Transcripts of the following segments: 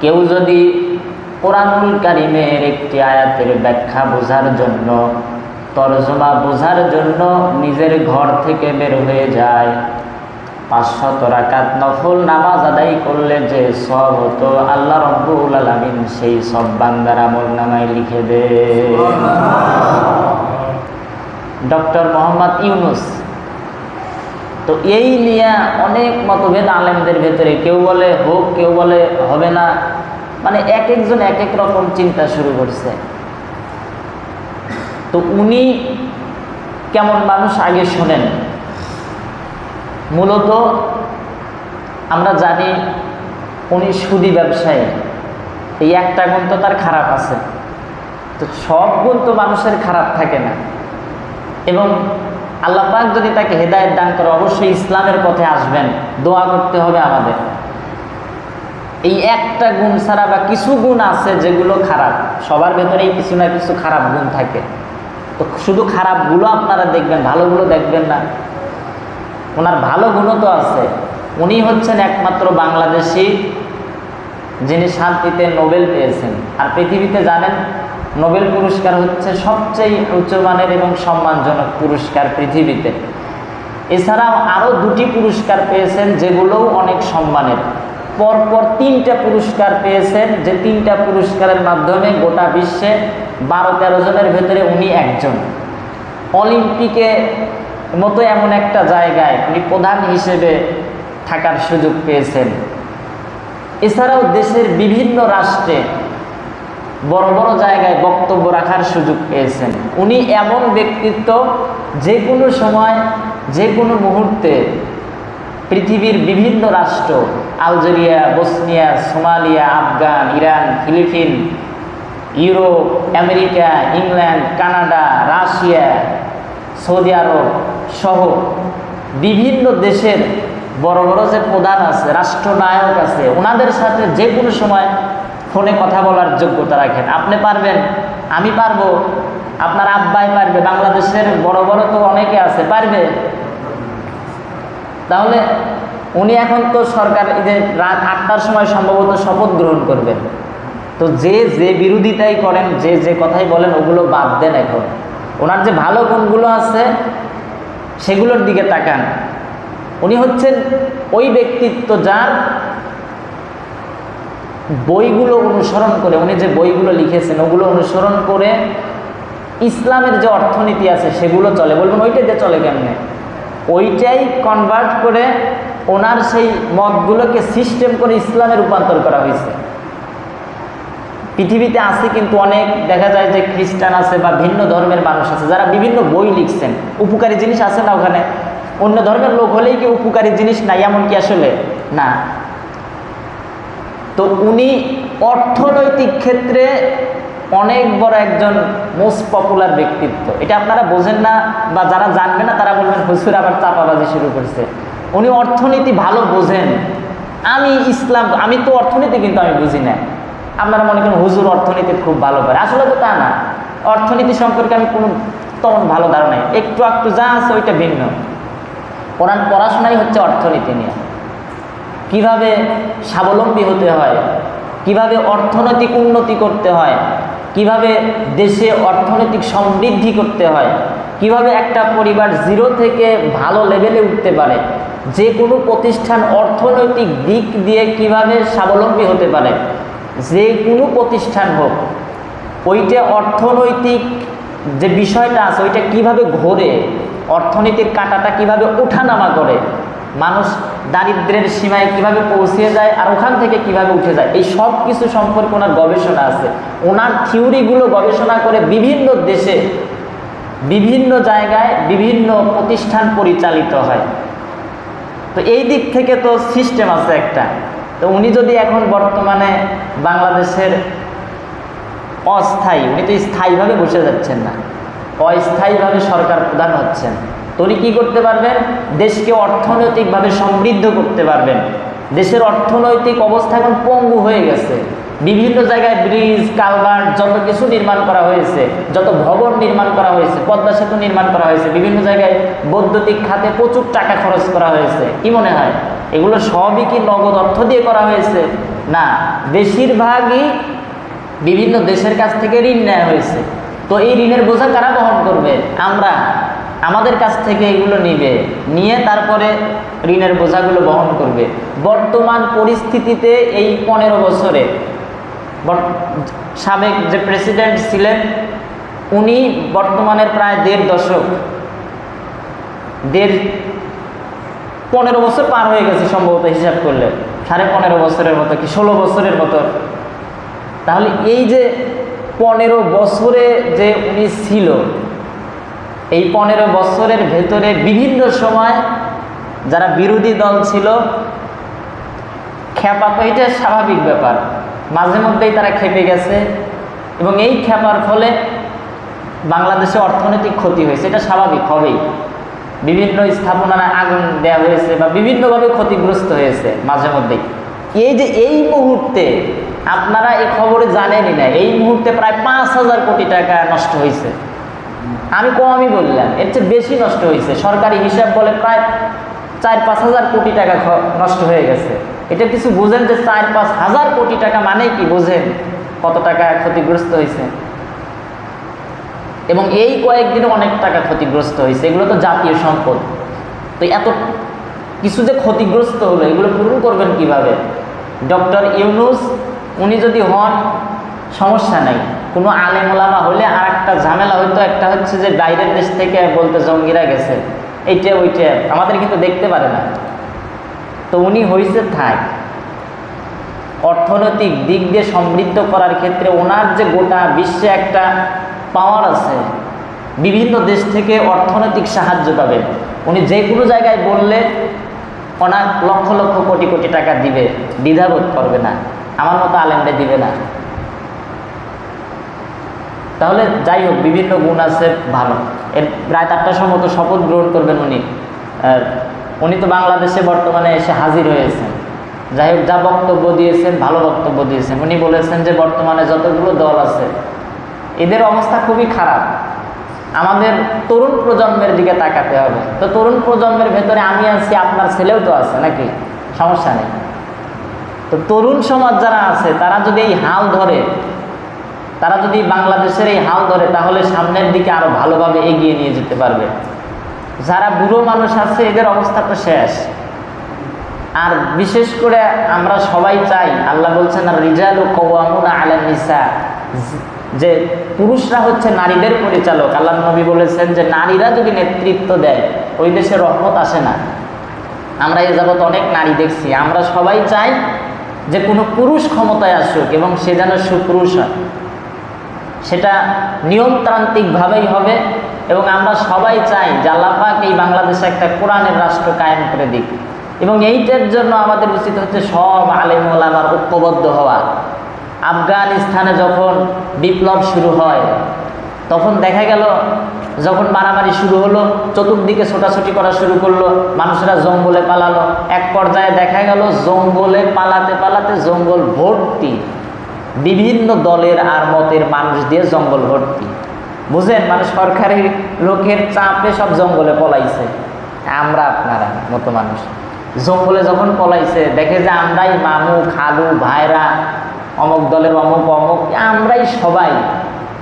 কেউ যদি কোরআনুল কারিমের একটি আয়াতের ব্যাখ্যা বোঝার জন্য তর্জমা বোঝার জন্য নিজের ঘর থেকে বের হয়ে যায় পাঁচশত রাকাত নফল নামাজ আদায় করলে যে সব হতো আল্লাহ রব্বুল আলমিন সেই সব বান্দার আমল নামায় লিখে দে ডক্টর মোহাম্মদ ইউনুস তো এই নিয়ে অনেক মতভেদ আলেমদের ভেতরে। কেউ বলে হোক, কেউ বলে হবে না। মানে এক একজন এক এক রকম চিন্তা শুরু করছে। তো উনি কেমন মানুষ আগে শোনেন। মূলত আমরা জানি উনি সুদী ব্যবসায়ী। এই একটা গুণ তো তার খারাপ আছে। তো সব গুণ তো মানুষের খারাপ থাকে না। এবং আল্লাহ পাক যদি তাকে হেদায়ত দান করে, অবশ্যই ইসলামের পথে আসবেন। দোয়া করতে হবে আমাদের। এই একটা গুণ ছাড়া বা কিছু গুণ আছে যেগুলো খারাপ। সবার ভেতরেই কিছু না কিছু খারাপ গুণ থাকে। তো শুধু খারাপগুলো আপনারা দেখবেন, ভালোগুলো দেখবেন না। ওনার ভালো গুণও তো আছে। উনি হচ্ছেন একমাত্র বাংলাদেশি যিনি শান্তিতে নোবেল পেয়েছেন। আর পৃথিবীতে জানেন নোবেল পুরস্কার হচ্ছে সবচেয়ে উচ্চমানের এবং সম্মানজনক পুরস্কার পৃথিবীতে। এছাড়াও আরও দুটি পুরস্কার পেয়েছেন, যেগুলোও অনেক সম্মানের। পরপর তিনটা পুরস্কার পেয়েছেন, যে তিনটা পুরস্কারের মাধ্যমে গোটা বিশ্বে বারো তেরো জনের ভেতরে উনি একজন। অলিম্পিকে মতো এমন একটা জায়গায় উনি প্রধান হিসেবে থাকার সুযোগ পেয়েছেন। এছাড়াও দেশের বিভিন্ন রাষ্ট্রে বড় বড় জায়গায় বক্তব্য রাখার সুযোগ পেয়েছেন। উনি এমন ব্যক্তিত্ব যে কোনো সময় যে কোনো মুহূর্তে পৃথিবীর বিভিন্ন রাষ্ট্র, Algeria, Bosnia, Somalia, Afghan, Iran, Philippine, Europe, America, England, Canada, Russia, Saudi Arab সহ বিভিন্ন দেশের বড় বড় যে প্রধান আছে, রাষ্ট্রনায়ক আছে ওনাদের সাথে যে কোনো সময় ফোনে কথা বলার যোগ্যতা রাখেন। আপনি পারবেন, আমি পারব, আপনার আব্বাই পারবে, বাংলাদেশের বড় বড় তো অনেকে আছে, পারবে। তাহলে উনি এখন তো সরকার যে রাত আটটার সময় সম্ভবত শপথ গ্রহণ করবেন। তো যে যে বিরোধিতাই করেন, যে যে কথাই বলেন, ওগুলো বাদ দেন এখন। ওনার যে ভালো গুণগুলো আছে, সেগুলোর দিকে তাকান। উনি হচ্ছেন ওই ব্যক্তিত্ব যার বইগুলো অনুসরণ করে, উনি যে বইগুলো লিখেছেন, ওগুলো অনুসরণ করে ইসলামের যে অর্থনীতি আছে সেগুলো চলে। বলবেন ওইটাই দিয়ে চলে কেমনে? ওইটাই কনভার্ট করে ওনার সেই মতগুলোকে সিস্টেম করে ইসলামে রূপান্তর করা হয়েছে। পৃথিবীতে আছে কিন্তু অনেক, দেখা যায় যে খ্রিস্টান আছে বা ভিন্ন ধর্মের মানুষ আছে, যারা বিভিন্ন বই লিখছেন। উপকারী জিনিস আছে না ওখানে? অন্য ধর্মের লোক হলেই কি উপকারী জিনিস নাই এমন কি আসলে? না। তো উনি অর্থনৈতিক ক্ষেত্রে অনেক বড় একজন মোস্ট পপুলার ব্যক্তিত্ব। এটা আপনারা বোঝেন না বা যারা জানবে না, তারা বলবেন হুসুর আবার চাপাবাজি শুরু করছে। উনি অর্থনীতি ভালো বোঝেন। আমি ইসলাম, আমি তো অর্থনীতি কিন্তু আমি বুঝি না। আপনারা মনে করেন, হুজুর, অর্থনীতি খুব ভালো করে। আসলে তো তা না। অর্থনীতি সম্পর্কে আমি কোনো তেমন ভালো ধারণা একটু একটু যা আছে, ওইটা ভিন্ন। ওনার পড়াশোনাই হচ্ছে অর্থনীতি নিয়ে। কীভাবে স্বাবলম্বী হতে হয়? কীভাবে অর্থনৈতিক উন্নতি করতে হয়? কীভাবে দেশে অর্থনৈতিক সমৃদ্ধি করতে হয়? কীভাবে একটা পরিবার জিরো থেকে ভালো লেভেলে উঠতে পারে? যে কোনো প্রতিষ্ঠান অর্থনৈতিক দিক দিয়ে কীভাবে স্বাবলম্বী হতে পারে? যে কোনো প্রতিষ্ঠান হোক, ওইটা অর্থনৈতিক যে বিষয়টা আছে, ওইটা কীভাবে ঘোরে? অর্থনীতির কাঁটাটা কীভাবে ওঠানামা করে? মানুষ দারিদ্রের সীমায় কীভাবে পৌঁছে যায় আর ওখান থেকে কীভাবে উঠে যায়, এই সব কিছু সম্পর্কে ওনার গবেষণা আছে। ওনার থিওরিগুলো গবেষণা করে বিভিন্ন দেশে, বিভিন্ন জায়গায় বিভিন্ন প্রতিষ্ঠান পরিচালিত হয়। তো এই দিক থেকে তো সিস্টেম আছে একটা। তো উনি যদি এখন বর্তমানে বাংলাদেশের অস্থায়ী, উনি তো স্থায়ীভাবে বসে যাচ্ছেন না। অস্থায়ীভাবে সরকার প্রধান হচ্ছেন। তো কী করতে পারবেন? দেশকে অর্থনৈতিকভাবে সমৃদ্ধ করতে পারবেন। দেশের অর্থনৈতিক অবস্থা এখন পঙ্গু হয়ে গেছে। বিভিন্ন জায়গায় ব্রিজ, কালভার্ট, যত কিছু নির্মাণ করা হয়েছে, যত ভবন নির্মাণ করা হয়েছে, পদ্মা সেতু নির্মাণ করা হয়েছে, বিভিন্ন জায়গায় বৈদ্যুতিক খাতে প্রচুর টাকা খরচ করা হয়েছে। কি মনে হয়? এগুলো সবই কি নগদ অর্থ দিয়ে করা হয়েছে? না, বেশিরভাগই বিভিন্ন দেশের কাছ থেকে ঋণ নেওয়া হয়েছে। তো এই ঋণের বোঝা কারা বহন করবে? আমরা। আমাদের কাছ থেকে এগুলো নিবে। নিয়ে তারপরে ঋণের বোঝাগুলো বহন করবে। বর্তমান পরিস্থিতিতে এই পনেরো বছরে সাবেক যে প্রেসিডেন্ট ছিলেন, উনি বর্তমানের প্রায় দেড় দশক, দেড় পনেরো বছর পার হয়ে গেছে সম্ভবত হিসাব করলে। সাড়ে পনেরো বছরের মতো কি ষোলো বছরের মতো। তাহলে এই যে পনেরো বছরে যে উনি ছিল এই পনেরো বছরের ভেতরে বিভিন্ন সময় যারা বিরোধী দল ছিল, খেপা, তো এটা স্বাভাবিক ব্যাপার। মাঝে মধ্যেই তারা খেপে গেছে এবং এই খেপার ফলে বাংলাদেশে অর্থনৈতিক ক্ষতি হয়েছে। এটা স্বাভাবিক হবেই। বিভিন্ন স্থাপনার আগুন দেওয়া হয়েছে বা বিভিন্নভাবে ক্ষতিগ্রস্ত হয়েছে মাঝে মধ্যেই। এই যে এই মুহূর্তে আপনারা এই খবরে জানেনই না, এই মুহূর্তে প্রায় পাঁচ হাজার কোটি টাকা নষ্ট হয়েছে। আমি কমই বললাম, এর চেয়ে বেশি নষ্ট হয়েছে। সরকারি হিসাব বলে প্রায় চার পাঁচ হাজার কোটি টাকা নষ্ট হয়ে গেছে। এটা কিছু বুঝেন যে চার পাঁচ হাজার কোটি টাকা মানে কি? বোঝেন কত টাকা ক্ষতিগ্রস্ত হয়েছে। এবং এই কয়েকদিনে অনেক টাকা ক্ষতিগ্রস্ত হয়েছে। এগুলো তো জাতীয় সম্পদ। তো এত কিছু যে ক্ষতিগ্রস্ত হলো, এগুলো পূরণ করবেন কীভাবে? ডক্টর ইউনুস, উনি যদি হন, সমস্যা নেই। কোনো আলেম ওলামা হলে আর একটা ঝামেলা হয়তো একটা হচ্ছে যে বাইরের দেশ থেকে বলতে জঙ্গিরা গেছে। এইটা, ওইটা, আমাদের কিন্তু দেখতে পারে না। তো উনি হয়েছে থাক অর্থনৈতিক দিক দিয়ে সমৃদ্ধ করার ক্ষেত্রে ওনার যে গোটা বিশ্বে একটা পাওয়ার আছে, বিভিন্ন দেশ থেকে অর্থনৈতিক সাহায্য পাবেন উনি যে কোনো জায়গায় বললে ওনার লক্ষ লক্ষ কোটি কোটি টাকা দিবে, দ্বিধাবোধ করবে না। আমার মতো আলেমরে দিবে না। তাহলে যাই হোক, বিভিন্ন গুণ আছে ভালো। এর প্রায় চারটার সময় তো শপথ গ্রহণ করবেন উনি। উনি তো বাংলাদেশে বর্তমানে এসে হাজির হয়েছেন। যাই হোক, যা বক্তব্য দিয়েছেন, ভালো বক্তব্য দিয়েছেন। উনি বলেছেন যে, বর্তমানে যতগুলো দল আছে, এদের অবস্থা খুবই খারাপ। আমাদের তরুণ প্রজন্মের দিকে তাকাতে হবে। তো তরুণ প্রজন্মের ভেতরে আমি আছি, আপনার ছেলেও তো আছে নাকি? সমস্যা নেই। তো তরুণ সমাজ যারা আছে, তারা যদি এই হাল ধরে তারা যদি বাংলাদেশের এই হাল ধরে, তাহলে সামনের দিকে আরও ভালোভাবে এগিয়ে নিয়ে যেতে পারবে। যারা বুড়ো মানুষ আছে, এদের অবস্থা তো শেষ। আর বিশেষ করে আমরা সবাই চাই, আল্লাহ বলছেন নিসা। যে পুরুষরা হচ্ছে নারীদের পরিচালক। আল্লাহ নবী বলেছেন যে নারীরা যদি নেতৃত্ব দেয়, ওই দেশে রহমত আসে না। আমরা এ যাবৎ অনেক নারী দেখছি। আমরা সবাই চাই যে কোনো পুরুষ ক্ষমতায় আসুক এবং সে যেন সুপুরুষ হয়। সেটা নিয়মতান্ত্রিকভাবেই হবে এবং আমরা সবাই চাই আল্লাহ এই বাংলাদেশে একটা কোরআনের রাষ্ট্র কায়েম করে দিক। এবং এইটার জন্য আমাদের উচিত হচ্ছে সব আলেমুল আমার ঐক্যবদ্ধ হওয়া। আফগানিস্তানে যখন বিপ্লব শুরু হয়, তখন দেখা গেল যখন মারামারি শুরু হলো, চতুর্দিকে ছোটাছুটি করা শুরু করল, মানুষেরা জঙ্গলে পালালো। এক পর্যায়ে দেখা গেল জঙ্গলে পালাতে পালাতে জঙ্গল ভর্তি। বিভিন্ন দলের আর মতের মানুষ দিয়ে জঙ্গল ভর্তি। বুঝেন মানে সরকারি লোকের চাপে সব জঙ্গলে পলাইছে। আমরা আপনারা মতো মানুষ। জঙ্গলে যখন পলাইছে, দেখে যে আমরাই মামু খালু, ভাইরা, অমুক দলের অমুক অমুক, আমরাই সবাই।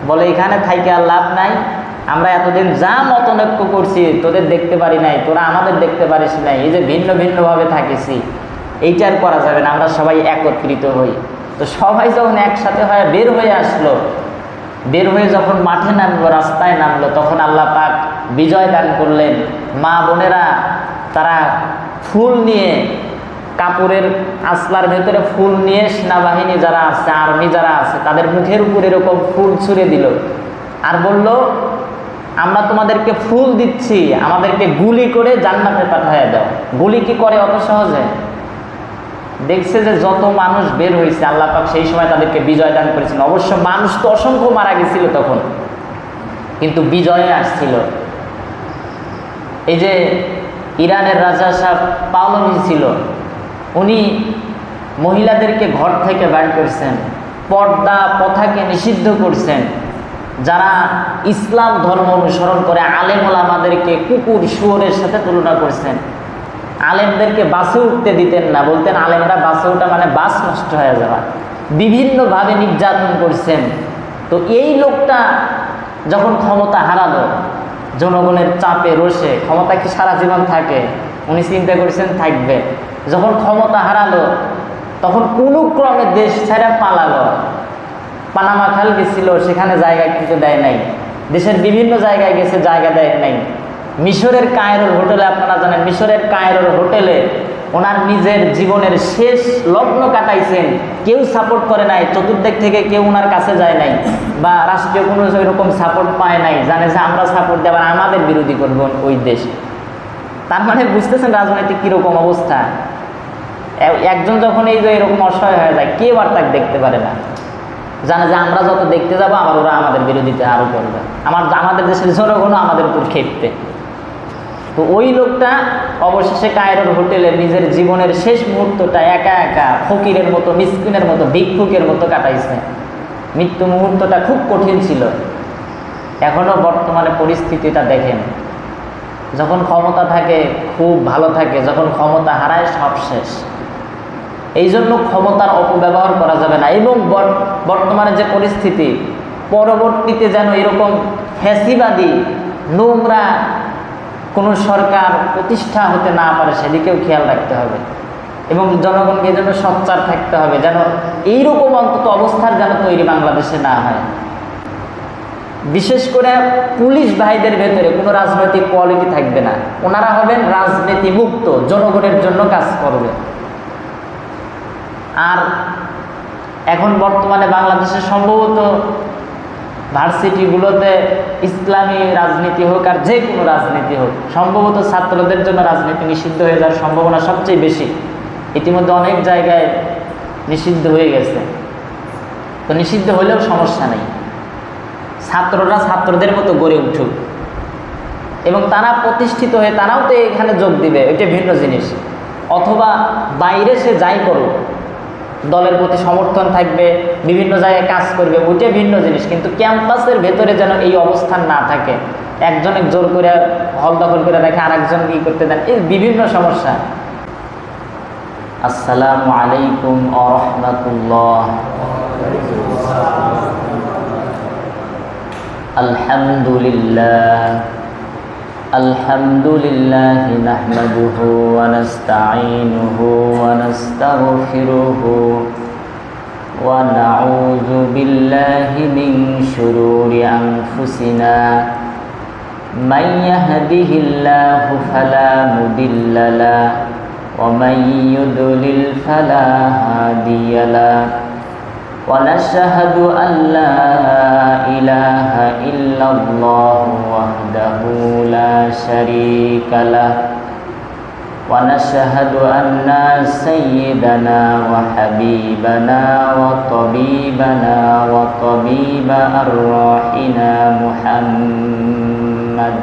বলে, এখানে থাইকে আর লাভ নাই। আমরা এতদিন যা মতনৈক্য করছি, তোদের দেখতে পারি নাই, তোরা আমাদের দেখতে পারিস নাই, এই যে ভিন্ন ভিন্নভাবে থাকিছি এইটা আর করা যাবে না, আমরা সবাই একত্রিত হই। তো সবাই যখন একসাথে হয়ে বের হয়ে আসলো, বের হয়ে যখন মাঠে নামলো, রাস্তায় নামলো, তখন আল্লাহ পাক বিজয় দান করলেন। মা বোনেরা তারা ফুল নিয়ে, কাপড়ের আসলার ভেতরে ফুল নিয়ে সেনাবাহিনী যারা আছে, আর্মি যারা আছে, তাদের মুখের উপর এরকম ফুল ছুঁড়ে দিল। আর বলল, আমরা তোমাদেরকে ফুল দিচ্ছি, আমাদেরকে গুলি করে জান্নাতে পাঠিয়ে দাও। গুলি কি করে? অত সহজে। দেখছে যে যত মানুষ বের হয়েছে, আল্লাহ পাক সেই সময় তাদেরকে বিজয় দান করেছেন। অবশ্য মানুষ তো অসংখ্য মারা গেছিল তখন, কিন্তু বিজয়ে আসছিল। এই যে ইরানের রাজা সাহ পাওলমি ছিল, উনি মহিলাদেরকে ঘর থেকে বাইর করছেন, পর্দা প্রথাকে নিষিদ্ধ করছেন, যারা ইসলাম ধর্ম অনুসরণ করে আলেমুল আমাদেরকে কুকুর, শুয়োরের সাথে তুলনা করছেন। আলেমদেরকে বাসে উঠতে দিতেন না। বলতেন, আলেমরা বাসে ওঠা মানে বাস নষ্ট হয়ে যাওয়া। বিভিন্নভাবে নির্যাতন করছেন। তো এই লোকটা যখন ক্ষমতা হারালো, জনগণের চাপে রসে ক্ষমতা কি সারা জীবন থাকে? উনি চিন্তা করেছেন, থাকবে। যখন ক্ষমতা হারালো, তখন কোনো ক্রমে দেশ ছেড়ে পালালো। পানামা খাল গেছিল, সেখানে জায়গা কিছু দেয় নাই। দেশের বিভিন্ন জায়গায় গেছে, জায়গা দেয় নাই। মিশরের কায়রোর হোটেলে, আপনারা জানেন, মিশরের কায়রোর হোটেলে ওনার নিজের জীবনের শেষ লগ্ন কাটাইছেন। কেউ সাপোর্ট করে নাই, চতুর্দিক থেকে কেউ ওনার কাছে যায় নাই বা রাষ্ট্রীয় কোনো এরকম সাপোর্ট পায় নাই, জানে যে আমরা সাপোর্ট দেওয়ার আমাদের বিরোধী করব ওই দেশ। তার মানে বুঝতেছেন রাজনৈতিক কীরকম অবস্থা? একজন যখন এই যে এরকম অসহায় হয়ে যায়, কেউ আর তাকে দেখতে পারে না। জানে যে আমরা যত দেখতে যাব, আবার ওরা আমাদের বিরোধিতা আরও করবে। আমার, আমাদের দেশের জনগণও আমাদের উপর খেপতে তো ওই লোকটা অবশেষে কায়রোর হোটেলে নিজের জীবনের শেষ মুহূর্তটা একা একা ফকিরের মতো, মিসকিনের মতো, ভিক্ষুকের মতো কাটাইছে। মৃত্যু মুহূর্তটা খুব কঠিন ছিল। এখনও বর্তমানে পরিস্থিতিটা দেখেন। যখন ক্ষমতা থাকে, খুব ভালো থাকে, যখন ক্ষমতা হারায়, সব শেষ। এই জন্য ক্ষমতার অপব্যবহার করা যাবে না। এবং বর- বর্তমানে যে পরিস্থিতি, পরবর্তীতে যেন এরকম ফ্যাসিবাদী, নোংরা কোনো সরকার প্রতিষ্ঠা হতে না পারে সেদিকেও খেয়াল রাখতে হবে। এবং জনগণকে যেন সচ্চার থাকতে হবে, যেন এইরকম অন্তত অবস্থার যেন তৈরি বাংলাদেশে না হয়। বিশেষ করে পুলিশ ভাইদের ভেতরে কোনো রাজনৈতিক কোয়ালিটি থাকবে না। ওনারা হবেন রাজনীতি মুক্ত জনগণের জন্য কাজ করবে। আর এখন বর্তমানে বাংলাদেশে সম্ভবত ভার্সিটিগুলোতে ইসলামী রাজনীতি হোক আর যে কোনো রাজনীতি হোক, সম্ভবত ছাত্রদের জন্য রাজনীতি নিষিদ্ধ হয়ে যাওয়ার সম্ভাবনা সবচেয়ে বেশি। ইতিমধ্যে অনেক জায়গায় নিষিদ্ধ হয়ে গেছে। তো নিষিদ্ধ হলেও সমস্যা নেই। ছাত্ররা ছাত্রদের মতো গড়ে উঠুক। এবং তারা প্রতিষ্ঠিত হয়ে তারাও তো এখানে যোগ দিবে, এটা ভিন্ন জিনিস। অথবা বাইরে সে যাই করুক দলের প্রতি সমর্থন থাকবে, বিভিন্ন জায়গায় কাজ করবে ওইটা ভিন্ন জিনিস। কিন্তু ক্যাম্পাসের ভেতরে যেন এই অবস্থান না থাকে। একজনে জোর করে হল দখল করে রাখে আর একজন কি করতে দেন, এই বিভিন্ন সমস্যা। আসসালামু আলাইকুম আ রহমতুল্লাহ। আলহামদুলিল্লাহ। الحمد لله نحمده ونستعينه ونستغفره ونعوذ بالله من شرور أنفسنا من يهده الله فلا مضل له ومن يضلل فلا هادي له ونشهد أن لا إله إلا الله وحده لا شريك له. ونشهد أن سيدنا وحبيبنا وطبيبنا وطبيب أرواحنا محمد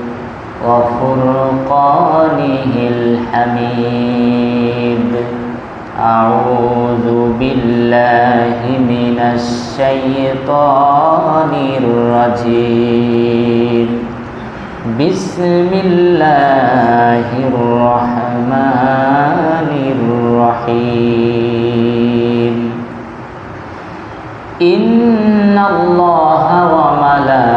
وفرقانه الحميد أعوذ بالله من الشيطان الرجيم بسم الله الرحمن الرحيم إن الله وملائكته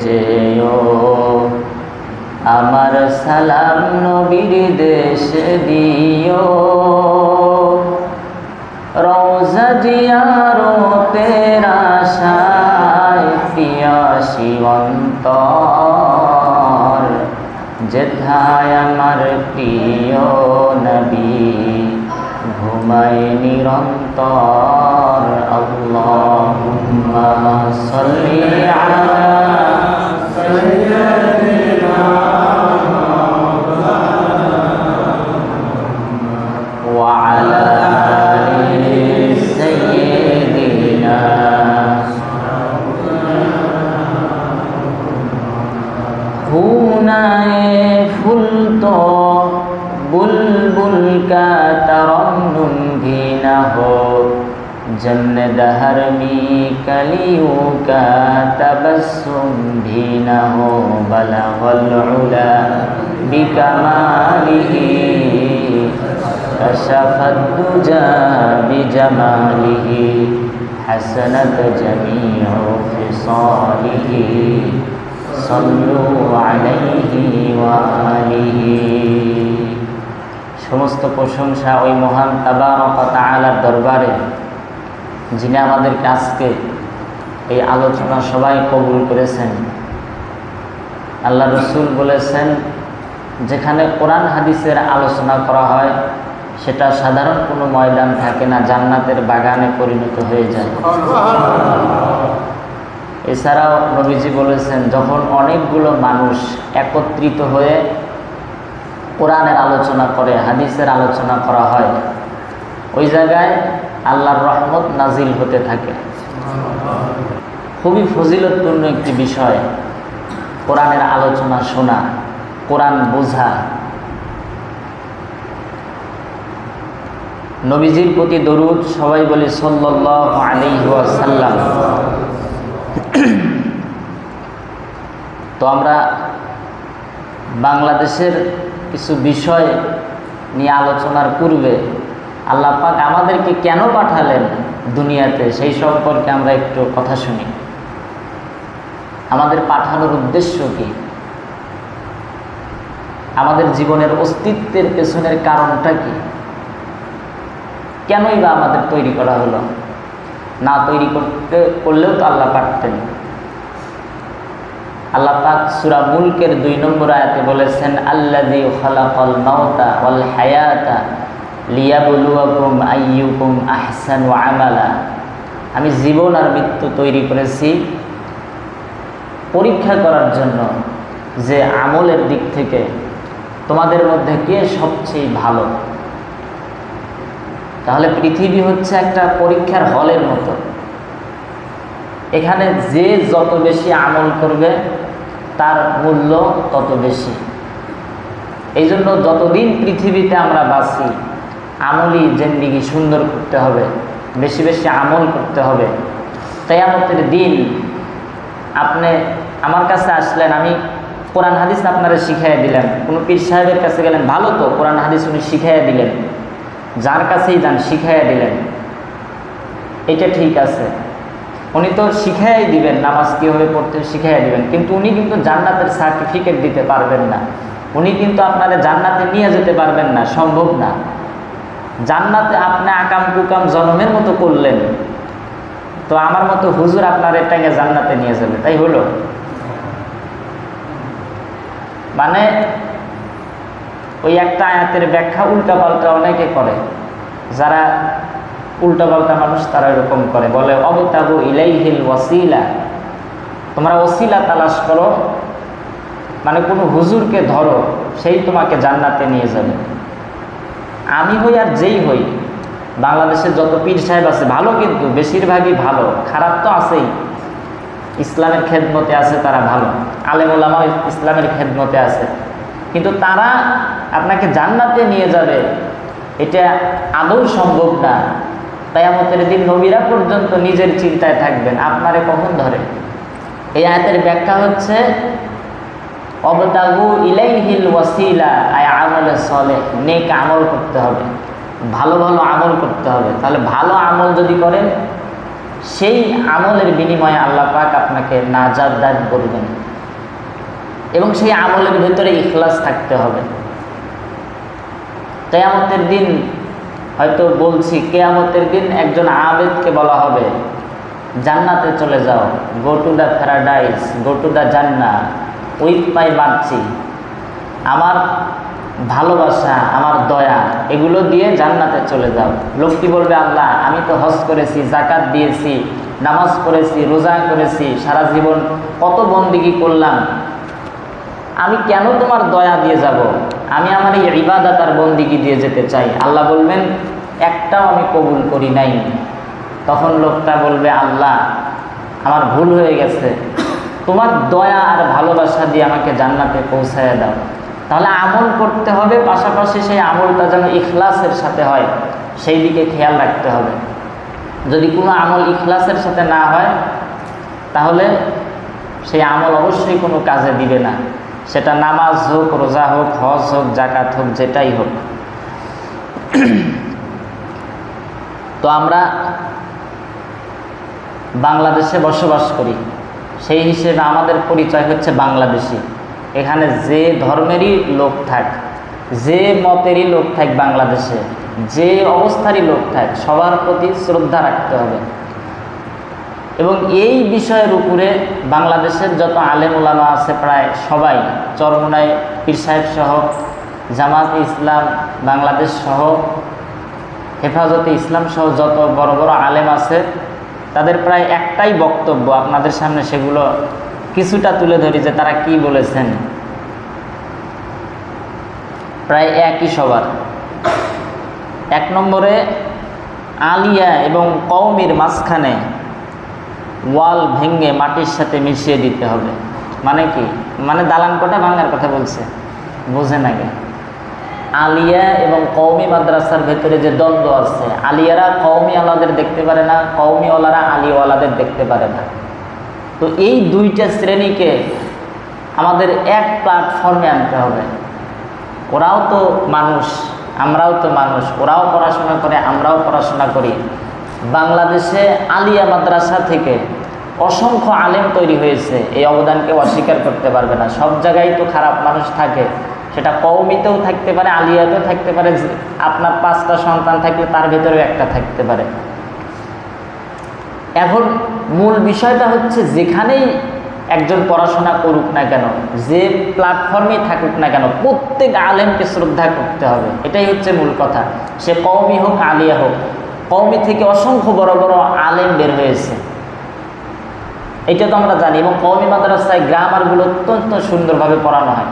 যেও। আমার সালাম নবীর দেশে দিও। রোজা জিয়ারতের আশায় পিয়াসি অন্তর, যেথায় আমার প্রিয় নবী, ঘুমায় الأبطار اللهم صل على سيدنا وعلى آل سيدنا. هنا فلطو بلبل كان हो। जन्न दहर में कलियों का तबस्सुम भी न हो। बला बिकमाली कशफुजा बिजमाली हसनत जमी फिसली सल्लु अलैहि वाली সমস্ত প্রশংসা ওই মহান তাবারক তাআলার দরবারে, যিনি আমাদের আজকে এই আলোচনা সবাই কবুল করেছেন। আল্লাহ রসুল বলেছেন, যেখানে কোরআন হাদিসের আলোচনা করা হয়, সেটা সাধারণ কোনো ময়দান থাকে না, জান্নাতের বাগানে পরিণত হয়ে যায়। এছাড়াও নবীজি বলেছেন, যখন অনেকগুলো মানুষ একত্রিত হয়ে কোরআনের আলোচনা করে, হাদিসের আলোচনা করা হয়। ওই জায়গায় আল্লাহর রহমত নাজিল হতে থাকে। খুবই ফজিলতপূর্ণ একটি বিষয়, কোরআনের আলোচনা শোনা, কোরআন বোঝা। নবীজির প্রতি দরুদ সবাই বলে সাল্লাহ আলিহাসাল্লাম তো আমরা বাংলাদেশের কিছু বিষয় নিয়ে আলোচনার পূর্বে আল্লাহ পাক আমাদেরকে কেন পাঠালেন দুনিয়াতে সেই সম্পর্কে আমরা একটু কথা শুনি। আমাদের পাঠানোর উদ্দেশ্য কি? আমাদের জীবনের অস্তিত্বের পেছনের কারণটা কি? কেনই বা আমাদের তৈরি করা হলো? না তৈরি করতে, করলেও তো আল্লাহ পারতেন। আল্লাহ পাক সুরা মুলকের দুই নম্বর আয়াতে বলেছেন, আল্লাযী খালাকাল মাউতা ওয়াল হায়াতা লিয়াবলুয়াকুম আইয়ুকুম আহসানু আমালা। আমি জীবন আর মৃত্যু তৈরি করেছি পরীক্ষা করার জন্য যে আমলের দিক থেকে তোমাদের মধ্যে কে সবচেয়ে ভালো। তাহলে পৃথিবী হচ্ছে একটা পরীক্ষার হলের মতো। এখানে যে যত বেশি আমল করবে তার মূল্য তত বেশি। এই জন্য যতদিন পৃথিবীতে আমরা বাঁচি, আমলই জেন্দিগি সুন্দর করতে হবে, বেশি বেশি আমল করতে হবে। কেয়ামতের দিন আপনি আমার কাছে আসলেন, আমি কোরআন হাদিস আপনারা শিখাইয়া দিলেন কোনো পীর সাহেবের কাছে গেলেন, ভালো তো, কোরআন হাদিস উনি শিখাইয়া দিলেন। যার কাছেই যান, শিখাইয়া দিলেন। এটা ঠিক আছে। উনি তো শিখাই দিবেন, নামাজ কীভাবে পড়তে শিখাই দিবেন। কিন্তু উনি কিন্তু জান্নাতের সার্টিফিকেট দিতে পারবেন না। উনি কিন্তু আপনারা জান্নাতে নিয়ে যেতে পারবেন না, সম্ভব না। জান্নাতে আপনি আকাম কুকাম জন্মের মতো করলেন, তো আমার মতো হুজুর আপনার এটাকে জান্নাতে নিয়ে যাবে, তাই হলো? মানে ওই একটা আয়াতের ব্যাখ্যা উল্টা পাল্টা অনেকে করে। যারা উল্টা পাল্টা মানুষ তারা এরকম করে। বলে অবতাবু ইলাইহিল ওয়াসিলা। তোমরা ওসিলা তালাশ করো। মানে কোনো হুজুরকে ধরো, সেই তোমাকে জান্নাতে নিয়ে যাবে। আমি হই আর যেই হই, বাংলাদেশের যত পীর সাহেব আছে, ভালো কিন্তু, বেশিরভাগই ভালো, খারাপ তো আছেই। ইসলামের খেদমতে আছে তারা ভালো। আলেমুলামা ইসলামের খেদমতে আছে। কিন্তু তারা আপনাকে জান্নাতে নিয়ে যাবে, এটা আদৌ সম্ভব না। কেয়ামতের দিন নবীরা পর্যন্ত নিজের চিন্তায় থাকবেন। আপনারে কখন ধরে? এই আয়াতের ব্যাখ্যা হচ্ছে, অবতাগু ইলাইহিল ওয়াসিলা, আয় আমলে সলে নেক আমল করতে হবে। ভালো ভালো আমল করতে হবে। তাহলে ভালো আমল যদি করেন, সেই আমলের বিনিময়ে আল্লাহ পাক আপনাকে নাজাদ দান করবেন। এবং সেই আমলের ভেতরে ইখলাস থাকতে হবে। কেয়ামতের দিন হয়তো বলছি, কেয়ামতের দিন একজন আবেদকে বলা হবে, জান্নাতে চলে যাও go to the paradise go to the জান্না উইথ মাই মার্চি আমার ভালোবাসা, আমার দয়া, এগুলো দিয়ে জান্নাতে চলে যাও। লোকটি বলবে, আল্লাহ, আমি তো হজ করেছি, জাকাত দিয়েছি, নামাজ পড়েছি, রোজা করেছি, সারা জীবন কত বন্দিগি করলাম, আমি কেন তোমার দয়া দিয়ে যাব? আমি আমার এই ইবাদত আর বন্দিগি দিয়ে যেতে চাই। আল্লাহ বলবেন, একটাও আমি কবুল করি নাই। তখন লোকটা বলবে, আল্লাহ, আমার ভুল হয়ে গেছে। তোমার দয়া আর ভালোবাসা দিয়ে আমাকে জান্নাতে পৌঁছায় দাও। তাহলে আমল করতে হবে, পাশাপাশি সেই আমলটা যেন ইখলাসের সাথে হয়, সেই দিকে খেয়াল রাখতে হবে। যদি কোনো আমল ইখলাসের সাথে না হয়, তাহলে সেই আমল অবশ্যই কোনো কাজে দিবে না। সেটা নামাজ হোক, রোজা হোক, হজ হোক জাকাত হোক, যেটাই হোক। তো আমরা বাংলাদেশে বসবাস করি। সেই হিসেবে আমাদের পরিচয় হচ্ছে বাংলাদেশি। এখানে যে ধর্মেরই লোক থাক, যে মতেরই লোক থাক বাংলাদেশে, যে অবস্থারই লোক থাক, সবার প্রতি শ্রদ্ধা রাখতে হবে। এবং এই বিষয়ের উপরে বাংলাদেশের যত আলেম ওলামা আছে প্রায় সবাই চরমুনায় পীর সাহেব সহ, জামাত ইসলাম, বাংলাদেশ সহ, হেফাজতে ইসলাম সহ যত বড় বড় আলেম আছে, তাদের প্রায় একটাই বক্তব্য আপনাদের সামনে সেগুলো কিছুটা তুলে ধরি যে তারা কি বলেছেন। প্রায় একই সবার। এক নম্বরে আলিয়া এবং কৌমির মাঝখানে ওয়াল ভেঙে মাটির সাথে মিশিয়ে দিতে হবে। মানে কি? মানে দালান কোটা ভাঙার কথা বলছে। বোঝে নাকি আলিয়া এবং কৌমি মাদ্রাসার ভেতরে যে দ্বন্দ্ব আছে, আলিয়ারা কৌমি আলাদের দেখতে পারে না কৌমি ওলারা আলিওয়ালাদের দেখতে পারে না। তো এই দুইটা শ্রেণীকে আমাদের এক প্ল্যাটফর্মে আনতে হবে। ওরাও তো মানুষ, আমরাও তো মানুষ, ওরাও পড়াশোনা করে, আমরাও পড়াশোনা করি। বাংলাদেশে আলিয়া মাদ্রাসা থেকে অসংখ্য আলেম তৈরি হয়েছে। এই অবদানকে অস্বীকার করতে পারবে না। সব জায়গায় তো খারাপ মানুষ থাকে। সেটা কৌমিতেও থাকতে পারে, আলিয়াতেও থাকতে পারে। আপনার পাঁচটা সন্তান থাকলে তার ভেতরেও একটা থাকতে পারে। এখন মূল বিষয়টা হচ্ছে, যেখানেই একজন পড়াশোনা করুক না কেন, যে প্ল্যাটফর্মেই থাকুক না কেন, প্রত্যেক আলেমকে শ্রদ্ধা করতে হবে। এটাই হচ্ছে মূল কথা। সে কৌমি হোক, আলিয়া হোক কৌমি থেকে অসংখ্য বড় বড় আলেম বের হয়েছে। এটা তো আমরা জানি এবং কৌমি মাদ্রাসায় গ্রামারগুলো অত্যন্ত সুন্দরভাবে পড়ানো হয়।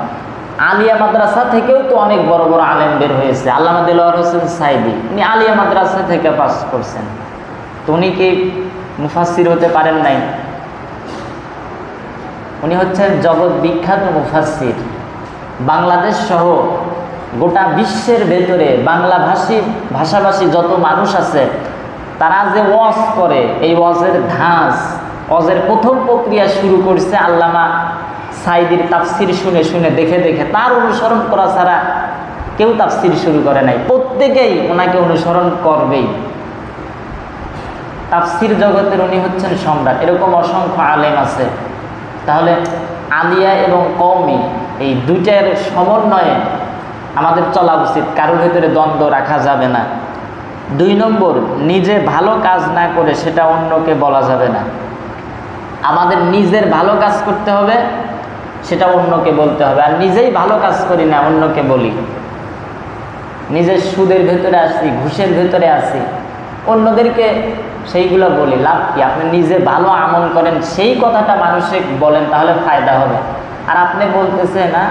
আলিয়া মাদ্রাসা থেকেও তো অনেক বড় বড় আলেম বের হয়েছে। আল্লামা দিলওয়ার হোসেন সাইদি, উনি আলিয়া মাদ্রাসা থেকে পাস করছেন। তো উনি কি মুফাসির হতে পারেন নাই? উনি হচ্ছেন জগৎ বিখ্যাত মুফাসির বাংলাদেশ সহ গোটা বিশ্বের ভেতরে বাংলাভাষী ভাষাভাষী যত মানুষ আছে, তারা যে ওয়াজ করে, এই ওয়াজের ধাঁচ ওয়াজের প্রথম প্রক্রিয়া শুরু করছে আল্লামা সাইদির তাফসির শুনে শুনে, দেখে দেখে। তার অনুসরণ করা ছাড়া কেউ তাফসির শুরু করে নাই। প্রত্যেকেই ওনাকে অনুসরণ করবেই। তাফসির জগতের উনি হচ্ছেন সম্রাট। এরকম অসংখ্য আলেম আছে। তাহলে আলিয়া এবং কৌমি এই দুইটার সমন্বয়ে আমাদের চলা উচিত, কারোর ভেতরে দ্বন্দ্ব রাখা যাবে না। দুই নম্বর, নিজে ভালো কাজ না করে সেটা অন্যকে বলা যাবে না। আমাদের নিজের ভালো কাজ করতে হবে, সেটা অন্যকে বলতে হবে। আর নিজেই ভালো কাজ করি না, অন্যকে বলি। নিজের সুদের ভেতরে আসি, ঘুষের ভেতরে আসি, অন্যদেরকে সেইগুলো বলি, লাভ কি? আপনি নিজে ভালো আমল করেন, সেই কথাটা মানুষে বলেন, তাহলে ফায়দা হবে। আর আপনি বলতেছে না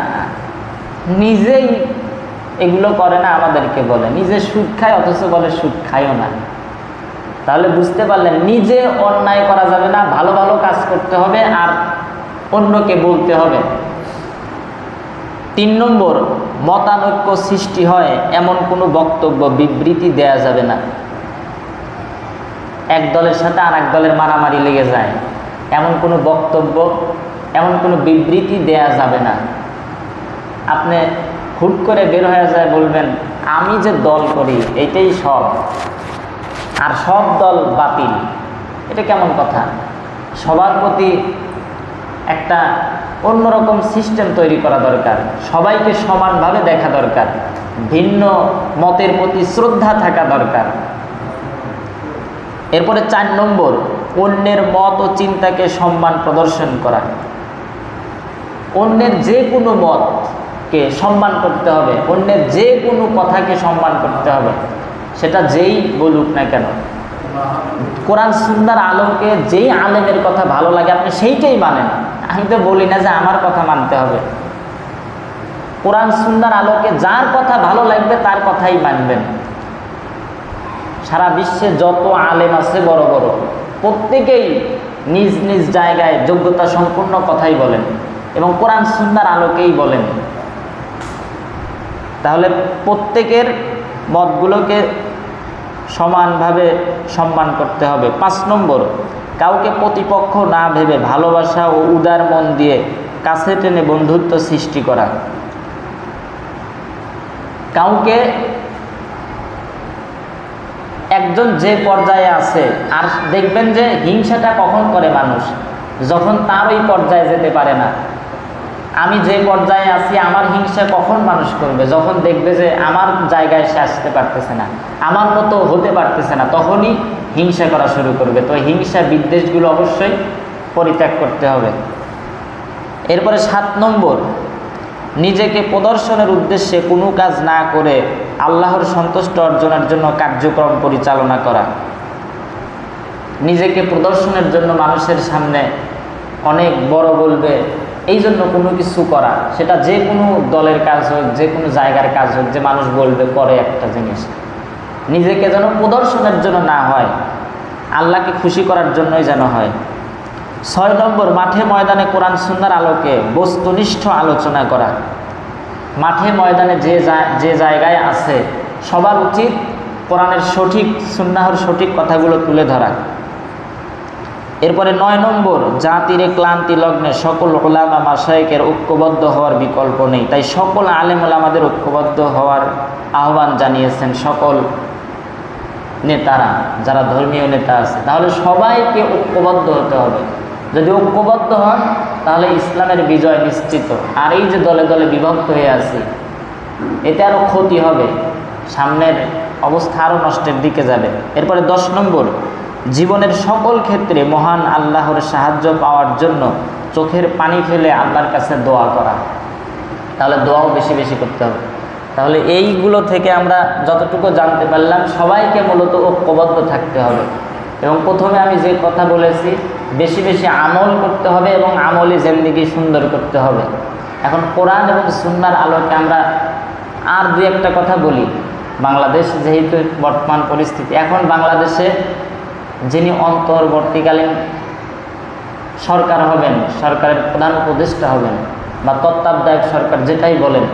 নিজেই এগুলো করে না, আমাদেরকে বলে। নিজে সুদ খায়, অথচ বলে সুদ খায়ও না। তাহলে বুঝতে পারলেন, নিজে অন্যায় করা যাবে না, ভালো ভালো কাজ করতে হবে আর অন্যকে বলতে হবে। তিন নম্বর, মতানৈক্য সৃষ্টি হয়, এমন কোনো বক্তব্য, বিবৃতি দেয়া যাবে না। এক দলের সাথে আর এক দলের মারামারি লেগে যায়। এমন কোনো বক্তব্য, এমন কোনো বিবৃতি দেয়া যাবে না। আপনি হুট করে বের হয়ে যায় বলবেন, আমি যে দল করি এইটাই সব। আর সব দল বাতিল। এটা কেমন কথা? সবার প্রতি একটা অন্যরকম সিস্টেম তৈরি করা দরকার। সবাইকে সমানভাবে দেখা দরকার। ভিন্ন মতের প্রতি শ্রদ্ধা থাকা দরকার। এরপরে চার নম্বর, অন্যের মত ও চিন্তাকে সম্মান প্রদর্শন করা। অন্যের যে কোনো মতকে সম্মান করতে হবে, অন্যের যে কোনো কথাকে সম্মান করতে হবে, সেটা যেই বলুক না কেন। কোরআন সুন্দর আলমকে যেই আলেমের কথা ভালো লাগে, আপনি সেইটাই মানেন। আমি তো বলি না যে আমার কথা মানতে হবে। কোরআন সুন্দর আলোকে যার কথা ভালো লাগবে তার কথাই মানবেন। সারা বিশ্বে যত আলেম আছে বড় বড়, প্রত্যেকেই নিজ নিজ জায়গায় যোগ্যতা সম্পূর্ণ কথাই বলেন এবং কোরআন সুন্দর আলোকেই বলেন। তাহলে প্রত্যেকের মতগুলোকে সমানভাবে সম্মান করতে হবে। পাঁচ নম্বর, কাউকে প্রতিপক্ষ না ভেবে ভালোবাসা ও উদার মন দিয়ে কাছে টেনে বন্ধুত্ব সৃষ্টি করা। কাউকে একজন যে পর্যায়ে আছে, আর দেখবেন যে হিংসাটা কখন করে মানুষ? যখন তার ওই পর্যায়ে যেতে পারে না। আমি যে পর্যায়ে আছি, আমার হিংসা কখন মানুষ করবে? যখন দেখবে যে আমার জায়গায় সে আসতে পারতেছে না, আমার মতো হতে পারতেছে না, তখনই হিংসা করা শুরু করবে। তো হিংসা বিদ্বেষগুলো অবশ্যই পরিত্যাগ করতে হবে। এরপরে সাত নম্বর, নিজেকে প্রদর্শনের উদ্দেশ্যে কোনো কাজ না করে আল্লাহর সন্তুষ্ট অর্জনের জন্য কার্যক্রম পরিচালনা করা। নিজেকে প্রদর্শনের জন্য মানুষের সামনে অনেক বড় বলবে এই জন্য কোনো কিছু করা, সেটা যে কোনো দলের কাজ হোক, যে কোনো জায়গার কাজ হোক, যে মানুষ বলবে, করে একটা জিনিস। নিজেকে যেন প্রদর্শনের জন্য না হয়, আল্লাহকে খুশি করার জন্যই যেন হয়। ছয় নম্বর, মাঠে ময়দানে কোরআন সুন্দর আলোকে বস্তুনিষ্ঠ আলোচনা করা। মাঠে ময়দানে যে যে জায়গায় আছে, সবার উচিত কোরআনের সঠিক, সুন্নাহর সঠিক কথাগুলো তুলে ধরা। এরপরে নয় নম্বর, জাতিরে ক্লান্তি লগ্নে সকল ওলামা মাসায়কের ঐক্যবদ্ধ হওয়ার বিকল্প নেই। তাই সকল আলেম ওলামাদের ঐক্যবদ্ধ হওয়ার আহ্বান জানিয়েছেন সকল নেতারা, যারা ধর্মীয় নেতা আছে। তাহলে সবাইকে ঐক্যবদ্ধ হতে হবে। যদি ঐক্যবদ্ধ হন, তাহলে ইসলামের বিজয় নিশ্চিত। আর এই যে দলে দলে বিভক্ত হয়ে আছি, এতে আরও ক্ষতি হবে। সামনের অবস্থা আরও নষ্টের দিকে যাবে। এরপরে দশ নম্বর জীবনের সকল ক্ষেত্রে মহান আল্লাহর সাহায্য পাওয়ার জন্য চোখের পানি ফেলে আল্লাহর কাছে দোয়া করা। তাহলে দোয়াও বেশি বেশি করতে হবে। তাহলে এইগুলো থেকে আমরা যতটুকু জানতে পারলাম, সবাইকে মূলত ঐক্যবদ্ধ থাকতে হবে। এবং প্রথমে আমি যে কথা বলেছি, বেশি বেশি আমল করতে হবে এবং আমলে জিন্দিগি সুন্দর করতে হবে। এখন কোরআন এবং সুন্নার আলোকে আমরা আর দু একটা কথা বলি। বাংলাদেশ যেহেতু বর্তমান পরিস্থিতি, এখন বাংলাদেশে যিনি অন্তর্বর্তীকালীন সরকার হবেন সরকারের প্রধান উপদেষ্টা হবেন বা তত্ত্বাবধায়ক সরকার যেটাই বলেন